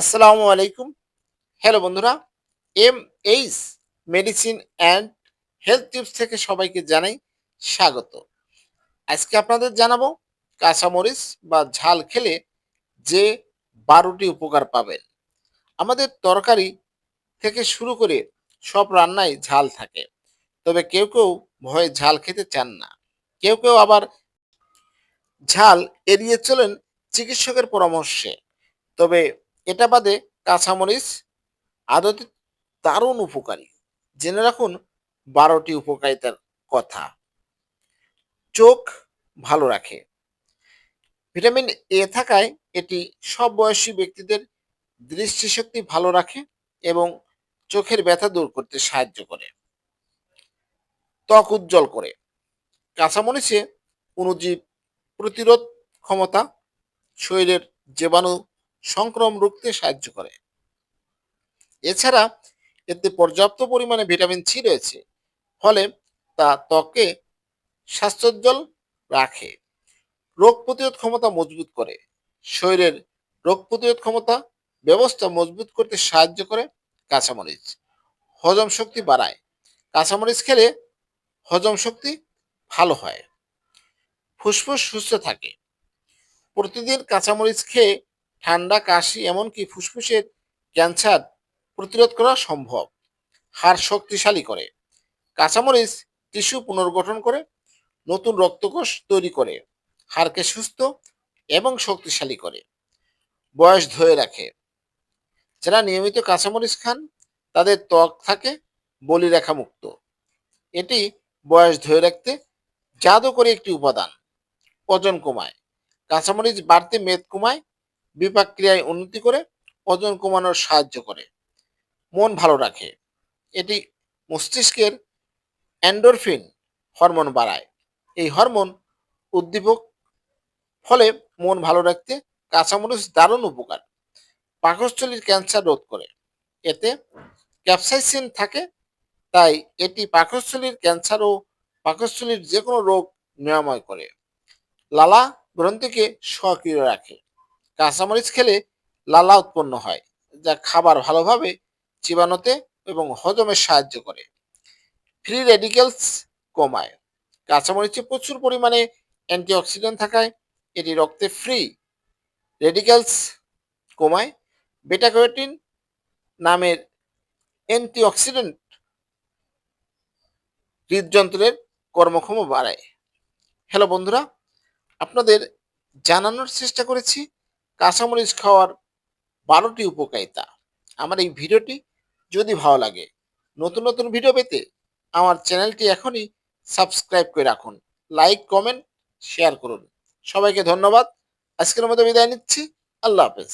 আসসালামু আলাইকুম। হ্যালো বন্ধুরা M H medicine and health tips থেকে সবাইকে জানাই স্বাগত। আজকে আপনাদের জানাব কাঁচামরিচ বা ঝাল খেলে যে বারোটি উপকার পাবেন। আমাদের তরকারি থেকে শুরু করে সব রান্নায় ঝাল থাকে। তবে কেউ কেউ ভয়ে ঝাল খেতে চান না। কেউ কেউ আবার ঝাল এড়িয়ে চলেন চিকিৎসকের পরামর্শে। তবে এটা বাদে কাঁচামরিচ আদতে দারুণ উপকারী। জেনে রাখুন বারোটি উপকারিতার কথা। চোখ ভালো রাখে। ভিটামিন এ থাকায় এটি সব বয়সী ব্যক্তিদের দৃষ্টিশক্তি ভালো রাখে এবং চোখের ব্যথা দূর করতে সাহায্য করে। ত্বক উজ্জ্বল করে। কাঁচামরিচে অনুজীব প্রতিরোধ ক্ষমতা, শরীরের জীবাণু সংক্রমণ রুখতে সাহায্য করে। এছাড়া এতে পর্যাপ্ত পরিমাণে ভিটামিন সি রয়েছে, ফলে তা ত্বকে স্বাস্থ্যোজ্জ্বল রাখে, রোগ প্রতিরোধ ক্ষমতা মজবুত করে, শরীরের রোগ প্রতিরোধ ক্ষমতা ব্যবস্থা মজবুত করতে সাহায্য করে কাঁচামরিচ, হজম শক্তি বাড়ায়। কাঁচামরিচ খেলে হজম শক্তি ভালো হয়, ফুসফুস সুস্থ থাকে। প্রতিদিন কাঁচামরিচ খেয়ে ঠান্ডা, কাশি এমনকি ফুসফুসের ক্যান্সার প্রতিরোধ করা সম্ভব। হাড় শক্তিশালী করে। কাঁচামরিচ টিস্যু পুনর্গঠন করে। নতুন রক্তকোষ তৈরি করে। হাড়কে সুস্থ এবং শক্তিশালী করে। বয়স ধরে রাখে। যারা নিয়মিত কাঁচামরিচ খান, তাদের ত্বক থাকে বলিরেখা মুক্ত এটি বয়স ধরে রাখতে জাদুকরী একটি উপাদান। ওজন কমায়। কাঁচামরিচ বাড়তে মেদ কমায় বিপাক ক্রিয়ায় উন্নতি করে ওজন কমানোর সাহায্য করে। মন ভালো রাখে। এটি মস্তিষ্কের অ্যান্ডোরফিন হরমোন বাড়ায়। এই হরমোন উদ্দীপক ফলে মন ভালো রাখতে কাঁচামরিচ দারুণ উপকার। পাকস্থলীর ক্যান্সার রোধ করে। এতে ক্যাপসাইসিন থাকে, তাই এটি পাকস্থলীর ক্যান্সার ও পাকস্থলীর যে কোনো রোগ নিরাময় করে। লালা গ্রন্থিকে সক্রিয় রাখে। কাঁচামরিচ খেলে লালা উৎপন্ন হয়, যা খাবার ভালোভাবে চিবানোতে এবং হজমে সাহায্য করে। ফ্রি রেডিক্যালস কমায়। কাঁচামরিচে প্রচুর পরিমাণে অ্যান্টিঅক্সিডেন্ট থাকায় এটি রক্তে ফ্রি রেডিক্যালস কমায়। বেটা ক্যারোটিন নামের অ্যান্টিঅক্সিডেন্ট হৃদযন্ত্রের কর্মক্ষম বাড়ায়। হ্যালো বন্ধুরা, আপনাদের জানানোর চেষ্টা করেছি কাঁচামরিচ খাওয়ার বারোটি উপকারিতা। আমার এই ভিডিওটি যদি ভালো লাগে, নতুন নতুন ভিডিও পেতে আমার চ্যানেলটি এখনই সাবস্ক্রাইব করে রাখুন। লাইক, কমেন্ট, শেয়ার করুন। সবাইকে ধন্যবাদ। আজকের মতো বিদায় নিচ্ছি। আল্লাহ হাফেজ।